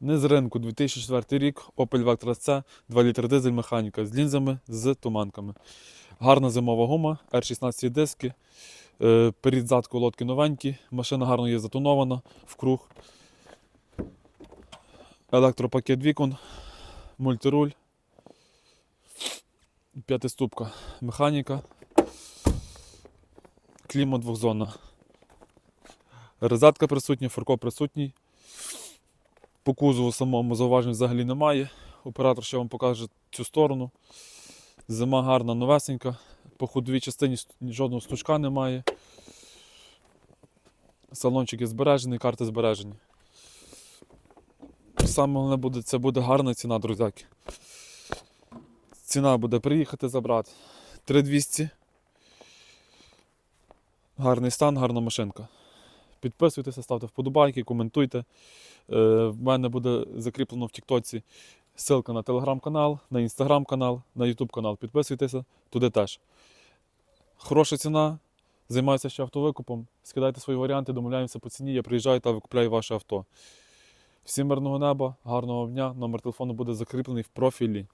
Не з ринку 2004 рік, Opel Vectra C, 2 літри дизель механіка з лінзами, з туманками. Гарна зимова гума, R16 диски, е, перед зад колодки новенькі, машина гарно є затонована в круг. Електропакет вікон, мультируль, п'ятиступка механіка, клімат двохзонна. Резатка присутня, фурко присутній. По кузову самому зауважень взагалі немає. Оператор ще вам покаже цю сторону. Зима гарна, новесенька. По ходовій частині жодного стучка немає. Салончики збережені, карти збережені. Саме головне буде, це буде гарна ціна, друзяки. Ціна буде приїхати забрати. 3200. Гарний стан, гарна машинка. Підписуйтеся, ставте вподобайки, коментуйте. Е, В мене буде закріплено в Тіктоці ссылка на телеграм-канал, на інстаграм-канал, на Ютуб канал. Підписуйтеся, туди теж. Хороша ціна. Займаюся ще автовикупом. Скидайте свої варіанти, домовляємося по ціні. Я приїжджаю та викупляю ваше авто. Всім мирного неба, гарного дня. Номер телефону буде закріплений в профілі.